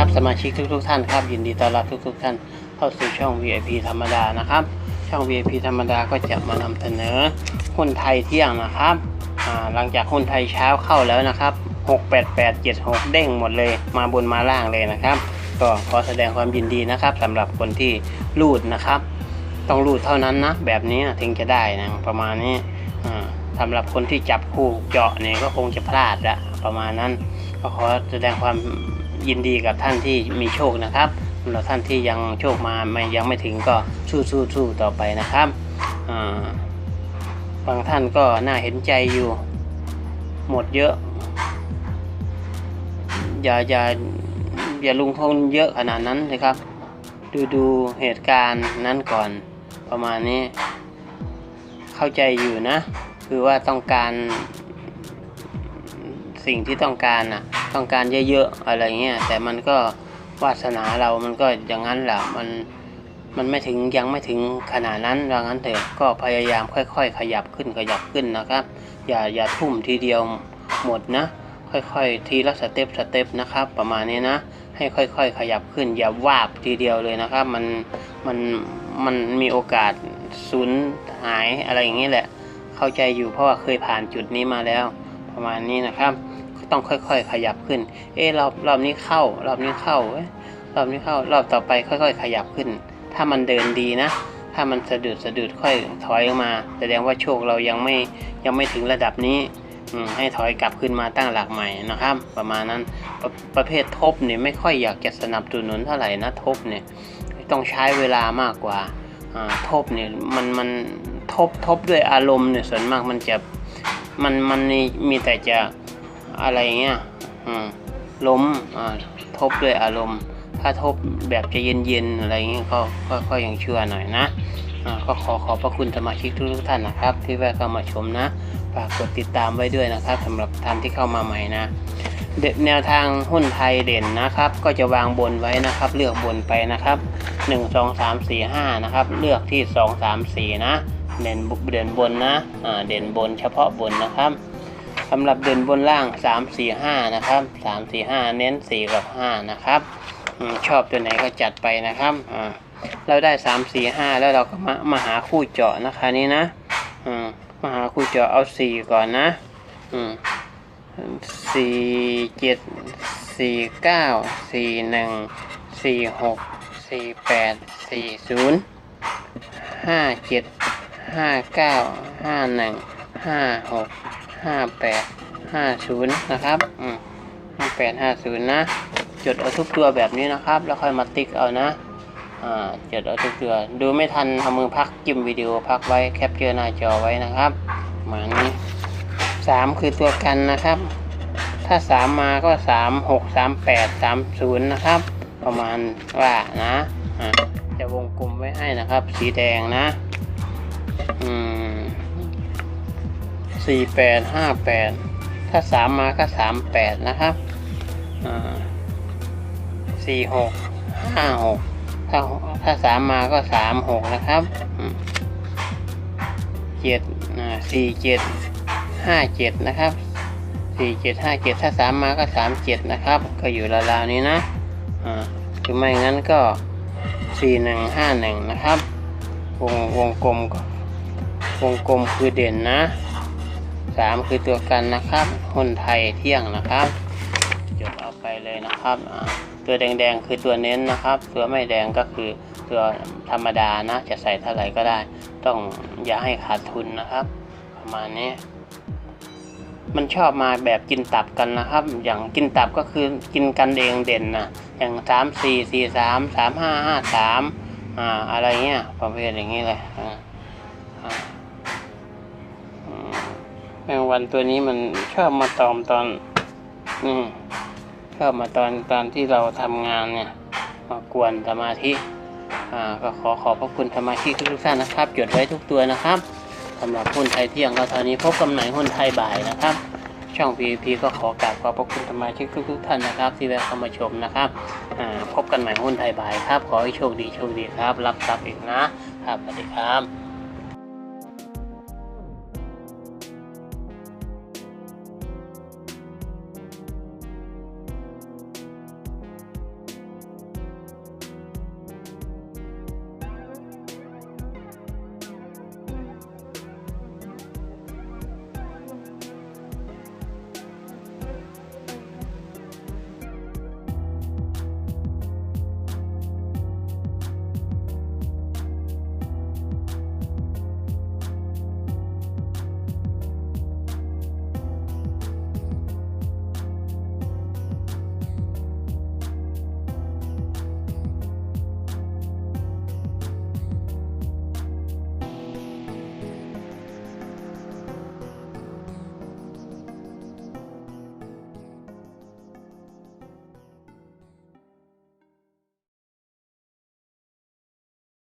ครับสมาชิกทุกๆท่านครับยินดีต้อนรับทุกๆท่านเข้าสู่ช่อง VIP ธรรมดานะครับ ช่อง VIP ธรรมดาก็จะมานำเสนอหุ้นไทยเที่ยงนะครับหลังจากหุ้นไทยเช้าเข้าแล้วนะครับ 68876 เด้งหมดเลย มาบนมาล่างเลยนะครับ ก็ขอแสดงความยินดีนะครับสำหรับคนที่รูดนะครับ ต้องรูดเท่านั้นนะแบบนี้ถึงจะได้นะประมาณนี้อ่าสำหรับคนที่จับคู่เจาะเนี่ยก็คงจะพลาดละประมาณนั้น ก็ขอแสดงความ ยินดีกับท่านที่มีโชคนะครับสำหรับท่านที่ยังโชคมาไม่ยังไม่ถึงก็สู้สู้สู้ต่อไปนะครับบางท่านก็น่าเห็นใจอยู่หมดเยอะ อย่าอย่าอย่าลงทุนเยอะขนาดนั้นเลยครับ ดูดูเหตุการณ์นั้นก่อนประมาณนี้ เข้าใจอยู่นะ คือว่าต้องการสิ่งที่ต้องการนะ ต้องการเยอะๆอะไรเงี้ยแต่มันก็วาสนาเรามันก็อย่างนั้นแหละมันมันไม่ถึงยังไม่ถึงขนาดนั้นว่างั้นเถอะก็พยายามค่อย ๆ ขยับขึ้นขยับขึ้นนะครับ อย่าอย่าทุ่มทีเดียวหมดนะ ค่อยๆทีละสเต็ปสเต็ปนะครับ ประมาณนี้นะ ให้ค่อย ๆ ขยับขึ้น อย่าวาบทีเดียวเลยนะครับ มันมันมันมีโอกาสสูญหายอะไรอย่างนี้แหละ เข้าใจอยู่เพราะว่าเคยผ่านจุดนี้มาแล้ว ประมาณนี้นะครับ ต้องค่อย ๆ ขยับขึ้น เอะรอบรอบนี้เข้ารอบนี้เข้ารอบนี้เข้ารอบต่อไปค่อย ๆ ขยับขึ้น ถ้ามันเดินดีนะ ถ้ามันสะดุดสะดุดค่อยถอยออกมา แสดงว่าโชคเรายังไม่ยังไม่ถึงระดับนี้อให้ถอยกลับขึ้นมาตั้งหลักใหม่นะครับ ประมาณนั้นประประเภททบเนี่ยไม่ค่อยอยากจะสนับสนุนเท่าไหร่นะทบเนี่ยต้องใช้เวลามากกว่าอ่าทบเนี่ยมันมันทบทบด้วยอารมณ์เนี่ยส่วนมากมันจะมันมันมีมีแต่จะ อะไรเงี้ยล้มทบด้วยอารมณ์ ถ้าทบแบบจะเย็นๆอะไรเงี้ยก็ก็ก็ยังเชื่อหน่อยนะก็ขอขอบพระคุณสมาชิกทุกๆท่านนะครับ ที่แวะเข้ามาชมนะฝากกดติดตามไว้ด้วยนะครับสำหรับท่านที่เข้ามาใหม่นะเดแนวทางหุ้นไทยเด่นนะครับ ก็จะวางบนไว้นะครับ เลือกบนไปนะครับ 1 2 3 4 5 นะครับ เลือกที่ 2 3 4 นะ เด่นบุเด่นบนนะเด่นบนเฉพาะบนนะครับ สำหรับเด่นบนล่าง 3 4 5 นะครับ 3 4 5 เน้น 4 กับ 5 นะครับอชอบตัวไหนก็จัดไปนะครับเราได้สามสี่ห้าแล้วเราก็มามาหาคู่เจาะนะคะนี้นะมาหาคู่เจาะเอาสี่ก่อนนะสี่เจ็ดสี่เก้าสี่หนึ่งสี่หกสี่แปดสี่ศูนย์ห้าเจ็ดห้าเก้าห้าหนึ่งห้าหก ห้าแปดห้าศูนย์นะครับอืมห้าแปดห้าศูนย์นะ จดเอาทุกตัวแบบนี้นะครับ แล้วค่อยมาติ๊กเอานะอ่าจดเอาทุกตัว ดูไม่ทันเอามือพักจิ้มวิดีโอพักไว้แคปเจอหน้าจอไว้นะครับประมานี้สามคือตัวกันนะครับ ถ้าสามมาก็สามหกสามแปดสามศูนย์นะครับ ประมาณว่านะอ่าจะวงกลมไว้ให้นะครับ สีแดงนะ อืม สี่แปดห้าแปดถ้าสามมาก็สามแปดนะครับสี่หกห้าหกถ้าถ้าสามมาก็สามหกนะครับเจ็ดสี่เจ็ดห้าเจ็ดนะครับสี่เจ็ดห้าเจ็ดถ้าสามมาก็สามเจ็ดนะครับ ก็อยู่ราวๆนี้นะอ่าหรือไม่งั้นก็สี่หนึ่งห้าหนึ่งนะครับ วงวงกลมวงกลมคือเด่นนะ สามคือตัวกันนะครับหุ้นไทยเที่ยงนะครับจดเอาไปเลยนะครับตัวแดงๆคือตัวเน้นนะครับ ตัวไม่แดงก็คือตัวธรรมดานะจะใส่เท่าไหร่ก็ได้ ต้องอย่าให้ขาดทุนนะครับ ประมาณนี้ มันชอบมาแบบกินตับกันนะครับ อย่างกินตับก็คือกินกันเองเด่นนะอย่างสามสี่สี่สามสามห้าห้าสามอ่าอะไรเงี้ยประเภทอย่างนี้เลยอ่า แมงวันตัวนี้มันชอบมาตอมตอนอืมชอบมาตอนตอนที่เราทำงานเนี่ย มากวนสมาธิอ่าก็ขอขอบพระคุณสมาชิกทุกท่านนะครับจดไว้ทุกตัวนะครับสำหรับหุ้นไทยเที่ยงก็เท่านี้พบกันใหม่หุ้นไทยบ่ายนะครับ ช่อง PVP ก็ขอกราบขอบพระคุณสมาชิกทุกๆท่านนะครับ ที่แวะเข้ามาชมนะครับพบกันใหม่หุ้นไทยบ่ายครับ ขอให้โชคดีโชคดีครับ รับทรัพย์อีกนะครับสวัสดีครับ